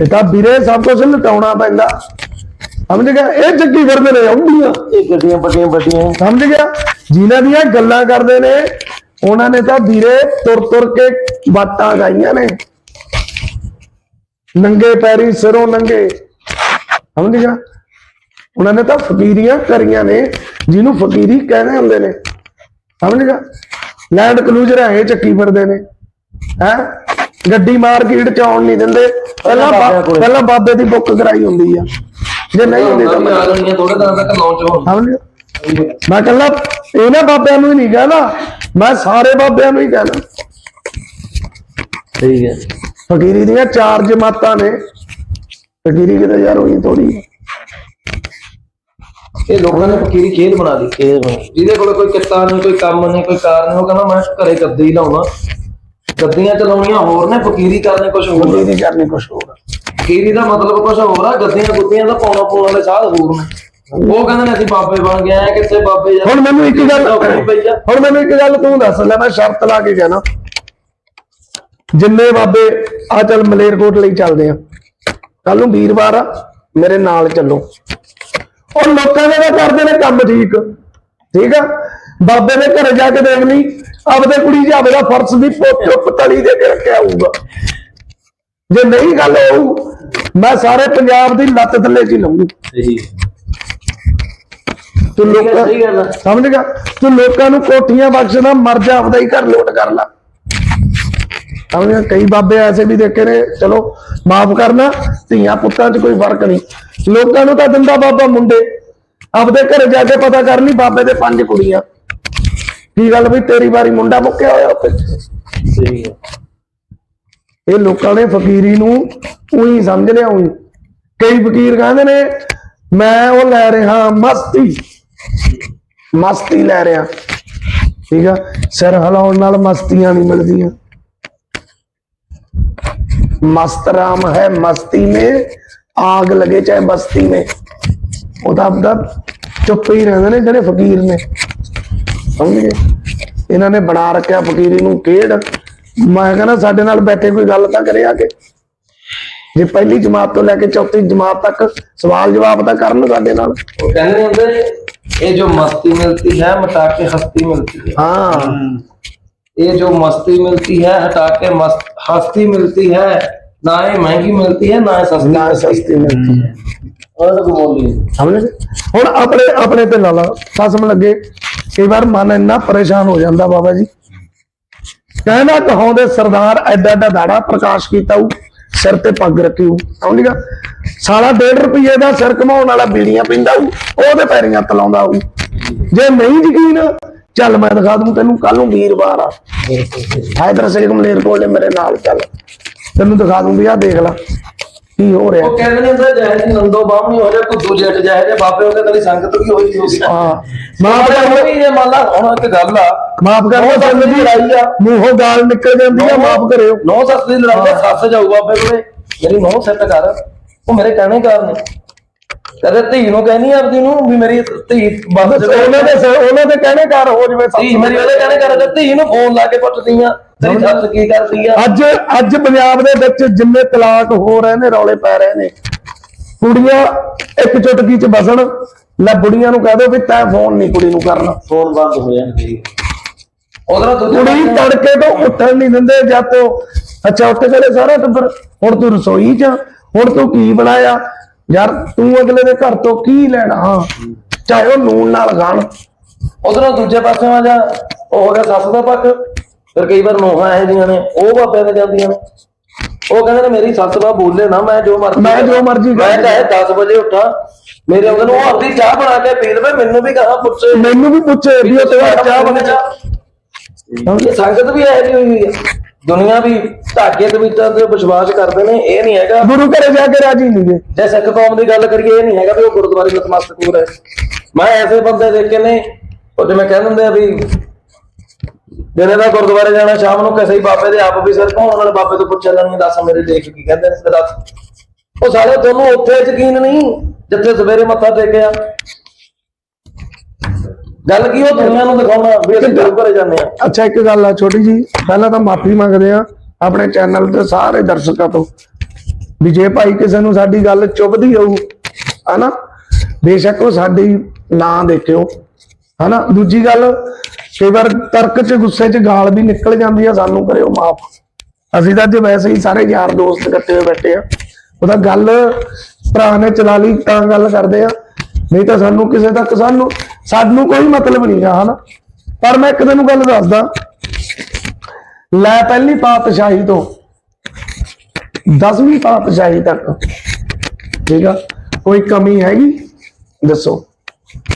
ਇਹ ਤਾਂ ਵੀਰੇ ਸਭ ਕੁਝ ਲਟਾਉਣਾ ਪੈਂਦਾ। ਸਮਝ ਗਿਆ? ਇਹ ਜੱਗੀ ਫਿਰਦੇ ਨੇ ਆਉਂਦੀਆਂ ਇਹ ਗੱਡੀਆਂ ਵੱਡੀਆਂ ਵੱਡੀਆਂ। ਸਮਝ ਗਿਆ? ਜਿਨ੍ਹਾਂ ਦੀਆਂ ਗੱਲਾਂ ਕਰਦੇ ਨੇ ਉਹਨਾਂ ਨੇ ਤਾਂ ਵੀਰੇ ਤੁਰ ਤੁਰ ਕੇ ਬਾਤਾਂ ਗਾਈਆਂ ਨੇ। ਨੰਗੇ ਪੈਰੀ ਸਿਰੋਂ ਨੰਗੇ। ਸਮਝ ਗਿਆ? ਉਹਨਾਂ ਨੇ ਤਾਂ ਫਕੀਰੀਆਂ ਕਰੀਆਂ ਨੇ ਜਿਹਨੂੰ ਫਕੀਰੀ ਕਹਿੰਦੇ ਹੁੰਦੇ ਨੇ। ਸਮਝ ਗਿਆ? ਲੈਂਡ ਕਲੂਜਰ ਹੈ ਚੱਕੀ ਫਿਰਦੇ ਨੇ। ਹੈ? ਗੱਡੀ ਮਾਰਕੀਟ ਚ ਆਉਣ ਨਹੀਂ ਦਿੰਦੇ ਪਹਿਲਾਂ ਬਾ-। ਪਹਿਲਾਂ ਬਾਬੇ ਦੀ ਬੁੱਕ ਕਰਾਈ ਹੁੰਦੀ ਆ। ਜੇ ਨਹੀਂ ਹੁੰਦੀ ਤਾਂ ਆ ਜਾਣੀਆਂ ਥੋੜੇ ਦਿਨਾਂ ਤੱਕ ਲਾਂਚ ਹੋਣ। ਸਮਝ ਮੈਂ ਕੱਲਾ ਇਹਨਾਂ ਬਾਬਿਆਂ ਨੂੰ ਹੀ ਨਹੀਂ ਕਹਿਣਾ ਮੈਂ ਸਾਰੇ ਬਾਬਿਆਂ ਨੂੰ ਹੀ ਕਹਿਣਾ। ਠੀਕ ਹੈ। ਫਕੀਰੀ ਦੀਆਂ ਚਾਰ ਜਮਾਤਾਂ ਨੇ। ਫਕੀਰੀ ਕਿਤੇ ਯਾਰ ਹੋਈ ਥੋੜੀ ਇਹ ਲੋਕਾਂ ਨੇ ਫਕੀਰੀ ਖੇਡ ਬਣਾ ਬਣਾ ਲਈ। ਜਿਹਦੇ ਕੋਲ ਕੋਈ ਕਿੱਤਾ ਨਹੀਂ ਕੋਈ ਕੰਮ ਨਹੀਂ ਕੋਈ ਕਾਰ ਨਹੀਂ ਉਹ ਕਹਿੰਦਾ ਮੈਂ ਘਰੇ ਗੱਦੀ ਹੀ ਲਾਉਣਾ। ਗੱਦੀਆਂ ਚਲਾਉਣੀਆਂ ਹੋਰ ਨੇ ਫਕੀਰੀ ਕਰਨੇ ਕੁਝ ਹੋਰ? ਨੇ। ਫਕੀਰੀ ਕਰਨੀ ਕੁਛ ਹੋਰ। ਫਕੀਰੀ ਦਾ ਮਤਲਬ ਕੁਝ ਹੋਰ ਆ ਗੱਦੀਆਂ ਗੁੱਦੀਆਂ ਦਾ ਪਾਉਣਾ ਪਾਉਣ ਵਾਲੇ ਸਾਧ ਹੋਰ ਨੇ। ਉਹ ਕਹਿੰਦੇ ਨੇ ਅਸੀਂ ਬਾਬੇ ਬਣ ਗਏ ਆ ਕਿੱਥੇ ਬਾਬੇ ਯਾਰ ਹੁਣ ਮੈਨੂੰ ਇੱਕ ਗੱਲ ਨੌਕਰੀ ਪਈ ਆ। ਹੁਣ ਮੈਨੂੰ ਇੱਕ ਗੱਲ ਤੂੰ ਦੱਸ ਲੈ ਮੈਂ ਸ਼ਰਤ ਲਾ ਕੇ ਕਹਿਣਾ। ਜਿੰਨੇ ਬਾਬੇ ਆ ਚੱਲ ਮਲੇਰਕੋਟ ਲਈ ਚੱਲਦੇ ਆ। ਕੱਲ ਨੂੰ ਵੀਰਵਾਰ ਆ ਮੇਰੇ ਨਾਲ ਚੱਲੋ। ਉਹ ਲੋਕਾਂ ਦੇ ਤਾਂ ਕਰਦੇ ਨੇ ਕੰਮ ਠੀਕ। ਠੀਕ ਆ? ਬਾਬੇ ਦੇ ਘਰੇ ਜਾ ਕੇ ਦੇਖ ਲਈ। ਆਪਦੇ ਕੁੜੀ ਜਾਵੇ ਦਾ ਫਰਸ਼ ਦੀ ਚੁੱਪ ਤਲੀ ਦੇ ਕੇ ਰੱਖਿਆ ਹੋਊਗਾ। ਜੇ ਨਹੀਂ ਗੱਲ ਹੋਊ ਮੈਂ ਸਾਰੇ ਪੰਜਾਬ ਦੀ ਲੱਤ ਥੱਲੇ ਚ ਹੀ ਲਊਂ ਸਹੀ। ਤੂੰ ਲੋਕਾਂ। ਸਮਝ ਗਿਆ? ਤੂੰ ਲੋਕਾਂ ਨੂੰ ਕੋਠੀਆਂ ਬਖਸ਼ਣਾ ਮਰ ਜਾ ਆਪਦਾ ਹੀ ਘਰ ਲੋਟ ਕਰ ਲੈ। ਸਮਝ ਗਿਆ? ਕਈ ਬਾਬੇ ਐਸੇ ਵੀ ਦੇਖੇ ਨੇ ਚਲੋ ਮਾਫ ਕਰਨਾ ਧੀਆਂ ਪੁੱਤਾਂ 'ਚ ਕੋਈ ਫ਼ਰਕ ਨਹੀਂ। ਲੋਕਾਂ ਨੂੰ ਤਾਂ ਦਿੰਦਾ ਬਾਬਾ ਮੁੰਡੇ। ਆਪਦੇ ਘਰੇ ਜਾ ਕੇ ਪਤਾ ਕਰ ਲਈ ਬਾਬੇ ਦੇ ਪੰਜ ਕੁੜੀਆਂ। ਕੀ ਗੱਲ ਵੀ ਤੇਰੀ ਵਾਰੀ ਮੁੰਡਾ ਮੁੱਕਿਆ ਹੋਇਆ ਉੱਥੇ ਸਹੀ ਹੈ ਇਹ ਲੋਕਾਂ ਨੇ ਫਕੀਰੀ ਨੂੰ ਉਹੀ ਸਮਝ ਲਿਆ ਉਹੀ ਕਈ ਫਕੀਰ ਕਹਿੰਦੇ ਨੇ ਮੈਂ ਉਹ ਲੈ ਰਿਹਾ ਮਸਤੀ ਮਸਤੀ ਲੈ ਰਿਹਾ ਠੀਕ ਆ ਸਿਰ ਹਿਲਾਉਣ ਨਾਲ ਮਸਤੀਆਂ ਨਹੀਂ ਮਿਲਦੀਆਂ मस्त राम है मस्ती में आग लगे चाहे बस्ती में ਉਹ ਤਾਂ ਆਪਦਾ ਚੁੱਪ ਹੀ ਰਹਿੰਦੇ ਨੇ ਜਿਹੜੇ ਫਕੀਰ ਨੇ ਸਮਝ ਗਏ? ਇਹਨਾਂ ਨੇ ਬਣਾ ਰੱਖਿਆ ਫਕੀਰੀ ਨੂੰ ਕਿਹੜ ਮੈਂ ਕਹਿੰਦਾ ਸਾਡੇ ਨਾਲ ਬੈਠੇ ਕੋਈ ਗੱਲ ਤਾਂ ਕਰਿਆ ਕਿ। ਜੇ ਪਹਿਲੀ ਜਮਾਤ ਤੋਂ ਲੈ ਕੇ ਚੌਥੀ ਜਮਾਤ ਤੱਕ ਸਵਾਲ ਜਵਾਬ ਤਾਂ ਕਰਨ ਸਾਡੇ ਨਾਲ। ਕਹਿੰਦੇ ਹੁੰਦੇ ਇਹ ਜੋ ਮਸਤੀ ਮਿਲਤੀ ਹੈ ਮਟਾ ਕੇ ਹਸਤੀ ਮਿਲਤੀ ਹੈ। ਹਾਂ। ਇਹ ਜੋ ਮਸਤੀ ਮਿਲਤੀ ਹੈ ਹਟਾ ਕੇ ਮਸਤ ਹਸਤੀ ਮਿਲਤੀ ਹੈ ਨਾ ਇਹ ਮਹਿੰਗੀ ਮਿਲਦੀ ਹੈ ਨਾ ਸਸਤੀ ਨਾ ਸਸਤੀ ਮਿਲਦੀ ਹੈ। ਸਮਝ ਹੁਣ ਆਪਣੇ ਆਪਣੇ ਤੇ ਲਾ ਲਾ। ਕਸਮ ਲੱਗੇ ਕਈ ਵਾਰ ਮਨ ਇੰਨਾ ਪਰੇਸ਼ਾਨ ਹੋ ਜਾਂਦਾ ਬਾਬਾ ਜੀ। ਕਹਿਣਾ ਕਹਾਉਂਦੇ ਸਰਦਾਰ ਐਡਾ ਐਡਾ ਦਾੜਾ ਪ੍ਰਕਾਸ਼ ਕੀਤਾ ਉਹ ਸਿਰ ਤੇ ਪੱਗ ਰੱਖੀ ਉਹ ਸਮਝਗਾ ਸਾਲਾ 1.5 ਰੁਪਏ ਦਾ ਸਿਰ ਕਮਾਉਣ ਵਾਲਾ ਬੀੜੀਆਂ ਪਿੰਦਾ ਉਹ ਉਹਦੇ ਪੈਰੀਂ ਹੱਥ ਲਾਉਂਦਾ ਉਹ ਜੇ ਨਹੀਂ ਯਕੀਨ ਚੱਲ ਮੈਂ ਦਿਖਾ ਦੂੰ ਤੈਨੂੰ ਕੱਲ ਨੂੰ ਵੀਰਵਾਰ ਆ। ਹਾਇਦਰ ਸਿੰਘ ਮਲੇਰਕੋਟਲੇ ਮੇਰੇ ਨਾਲ ਚੱਲ। ਤੈਨੂੰ ਦਿਖਾ ਦੂੰ ਵੀ ਆ ਦੇਖ ਲੈ। ਕੀ ਹੋ ਰਿਹਾ? ਉਹ ਕਹਿੰਦੇ ਨੇ ਹੁੰਦਾ ਜੈ ਜੀ ਨੰਦੋ ਬਾਹਮਣੀ ਹੋ ਜਾ ਕੁੱਦੂ ਜੱਟ ਜੈ ਜੇ ਬਾਬੇ ਉਹਦੇ ਨਾਲ ਸੰਗਤ ਵੀ ਹੋਈ ਹੋਈ ਹਾਂ। ਮਾਫ ਉਹ ਵੀ ਜੇ ਮੰਨ ਲਾ ਹੁਣ ਇੱਕ ਗੱਲ ਆ। ਮਾਫ ਕਰ ਦਿਓ ਸੱਸ ਦੀ ਲੜਾਈ ਆ। ਮੂੰਹੋਂ ਗਾਲ ਨਿਕਲ ਜਾਂਦੀ ਆ ਮਾਫ ਕਰਿਓ। ਨੌ ਸੱਸ ਦੀ ਲੜਾਈ ਆ ਸੱਸ ਜਾਊ ਬਾਬੇ ਕੋਲੇ। ਮੇਰੀ ਨੌ ਸੈੱਟ ਕਰ। ਉਹ ਮੇਰੇ ਕਹਿਣੇ ਕਾਰਨ ਕਦੇ ਧੀ ਨੂੰ ਕਹਿਨੀ ਆਪਦੀ ਨੂੰ ਵੀ ਮੇਰੀ ਧੀ ਬਸ ਉਹਨਾਂ ਦੇ ਉਹਨਾਂ ਦੇ ਕਹਿਣੇ ਕਾਰ ਹੋ ਜਵੇ ਧੀ ਮੇਰੀ ਉਹਦੇ ਕਹਿਣੇ ਕਰ ਧੀ ਨੂੰ ਫੋਨ ਲਾ ਕੇ ਪੁੱਛਦੀ ਆ ਤੇਰੀ ਸੱਸ ਕੀ ਕਰਦੀ ਆ? ਅੱਜ ਅੱਜ ਪੰਜਾਬ ਦੇ ਵਿੱਚ ਜਿੰਨੇ ਤਲਾਕ ਹੋ ਰਹੇ ਨੇ ਰੌਲੇ ਪੈ ਰਹੇ ਨੇ ਕੁੜੀਆਂ ਇੱਕ ਚੁਟਕੀ ਚ ਬਸਣ ਲੈ ਬੁੜੀਆਂ ਨੂੰ ਕਹਿ ਦੋ ਵੀ ਤੈਂ ਫੋਨ ਨਹੀਂ ਕੁੜੀ ਨੂੰ ਕਰਨਾ। ਫੋਨ ਬੰਦ ਹੋ ਜਾਣਗੇ ਉਧਰ ਕੁੜੀ ਤੜਕੇ ਤੋਂ ਉੱਠਣ ਨਹੀਂ ਦਿੰਦੇ ਜਦ ਤੋਂ ਅੱਛਾ ਉੱਠ ਗਏ ਸਾਰਾ ਟੱਬਰ। ਹੁਣ ਤੂੰ ਰਸੋਈ ਚ ਆ, ਹੁਣ ਤੂੰ ਕੀ ਬਣਾਇਆ? ਯਾਰ ਤੂੰ ਅਗਲੇ ਦੇ ਘਰ ਤੋਂ ਕੀ ਲੈਣਾ? ਚਾਹੇ ਉਹ ਨੂਨ ਨਾਲ ਖਾਣ ਉਧਰੋਂ ਦੂਜੇ ਪਾਸੇ ਆ ਜਾ। ਉਹ ਹੋ ਗਿਆ ਸੱਸ ਦਾ ਪੱਖ। ਫਿਰ ਕਈ ਵਾਰ ਨੋਹਾਂ ਇਹੋ ਜਿਹੀਆਂ ਨੇ। ਉਹ ਬਾਬਿਆਂ ਦੇ ਜਾਂਦੀਆਂ ਨੇ। ਉਹ ਕਹਿੰਦੇ ਨੇ ਮੇਰੀ ਸੱਸ ਬਾ ਬੋਲੇ ਨਾ ਮੈਂ ਜੋ ਮਰਜ਼ੀ ਮੈਂ ਜੋ ਮਰਜ਼ੀ ਮੈਂ। ਚਾਹੇ 10 ਵਜੇ ਉੱਠਾਂ। ਮੇਰੇ ਉਹਨਾਂ ਨੂੰ ਆਪਣੀ ਚਾਹ ਬਣਾ ਕੇ ਪੀ ਲਵੇ ਮੈਨੂੰ ਵੀ ਕਹਾ ਪੁੱਛੇ। ਮੈਨੂੰ ਵੀ ਪੁੱਛੇ ਵੀ ਉਹ ਤੇ ਚਾਹ ਬਣੇ ਇਹ ਸੰਗਤ ਵੀ ਇਹੋ ਜਿਹੀ ਹੋਈ ਹੋਈ ਹੈ ਦੁਨੀਆ ਵੀ ਧਾਗੇ ਦੇ ਵਿੱਚ ਤੇ ਵਿਸ਼ਵਾਸ ਕਰਦੇ ਨੇ ਇਹ ਨਹੀਂ ਹੈਗਾ। ਗੁਰੂ ਘਰੇ ਜਾ ਕੇ ਰਾਜੀ ਨਹੀਂ ਗਏ ਜੇ ਸਿੱਖ ਕੌਮ ਦੀ ਗੱਲ ਕਰੀਏ ਇਹ ਨਹੀਂ ਹੈਗਾ ਵੀ ਉਹ ਗੁਰਦੁਆਰੇ ਨਤਮਸਤਕ ਹੋ। ਰਹੇ ਮੈਂ ਐਸੇ ਬੰਦੇ ਦੇਖੇ ਨੇ ਉਹ ਜਿਵੇਂ ਕਹਿ ਦਿੰਦੇ ਆ ਵੀ ਦਿਨੇ ਦਾ ਗੁਰਦੁਆਰੇ ਜਾਣਾ ਸ਼ਾਮ ਨੂੰ ਕਿਸੇ ਹੀ ਬਾਬੇ ਦੇ ਆਪ ਵੀ ਸਿਰ ਘਾਉਣ ਵਾਲੇ ਬਾਬੇ ਤੋਂ ਪੁੱਛ ਲੈਣਗੇ ਦੱਸ ਮੇਰੇ ਲੇਖ ਕੀ ਕਹਿੰਦੇ ਨੇ ਤੇ ਦੱਸ। ਉਹ ਸਾਰੇ ਤੁਹਾਨੂੰ ਉੱਥੇ ਯਕੀਨ ਨਹੀਂ ਜਿੱਥੇ ਸਵੇਰੇ ਮੱਥਾ ਟੇਕਿਆ। ਗੱਲ ਕੀ ਉਹ ਦੁਨੀਆ ਨੂੰ ਦਿਖਾਉਣਾ ਵੀ ਅਸੀਂ ਗੁਰੂ ਘਰੇ ਜਾਂਦੇ ਆ। ਅੱਛਾ ਇੱਕ ਗੱਲ ਆ ਛੋਟੀ ਜੀ ਪਹਿਲਾਂ ਤਾਂ ਮਾਫੀ ਮੰਗਦੇ ਆ ਆਪਣੇ ਚੈਨਲ ਤੇ ਸਾਰੇ ਦਰਸ਼ਕਾਂ ਤੋਂ ਵੀ ਜੇ ਭਾਈ ਕਿਸੇ ਨੂੰ ਸਾਡੀ ਗੱਲ ਚੁੱਭਦੀ ਹੋਊ ਹਨਾ? ਬੇਸ਼ੱਕ ਉਹ ਸਾਡੀ ਨਾ ਦੇਖਿਓ ਹਨਾ? ਦੂਜੀ ਗੱਲ ਕਈ ਵਾਰ ਤਰਕ ਚ ਗੁੱਸੇ ਚ ਗਾਲ ਵੀ ਨਿਕਲ ਜਾਂਦੀ ਆ ਸਾਨੂੰ ਕਰਿਓ ਮਾਫ। ਅਸੀਂ ਤਾਂ ਅੱਜ ਵੈਸੇ ਹੀ ਸਾਰੇ ਯਾਰ ਦੋਸਤ ਇਕੱਠੇ ਹੋਏ ਬੈਠੇ ਆ। ਉਹਦਾ ਗੱਲ ਭਰਾ ਨੇ ਚਲਾ ਲਈ ਤਾਂ ਗੱਲ ਕਰਦੇ ਆ। ਨਹੀਂ ਤਾਂ ਸਾਨੂੰ ਕਿਸੇ ਤੱਕ ਸਾਨੂੰ ਸਾਨੂੰ ਕੋਈ ਮਤਲਬ ਨਹੀਂ ਆ, ਹਨਾ? ਪਰ ਮੈਂ ਇੱਕ ਤੈਨੂੰ ਗੱਲ ਦੱਸਦਾ। ਲੈ ਪਹਿਲੀ ਪਾਤਸ਼ਾਹੀ ਤੋਂ 10ਵੀਂ ਪਾਤਸ਼ਾਹੀ ਤੱਕ, ਠੀਕ ਆ? ਕੋਈ ਕਮੀ ਹੈਗੀ? ਦੱਸੋ।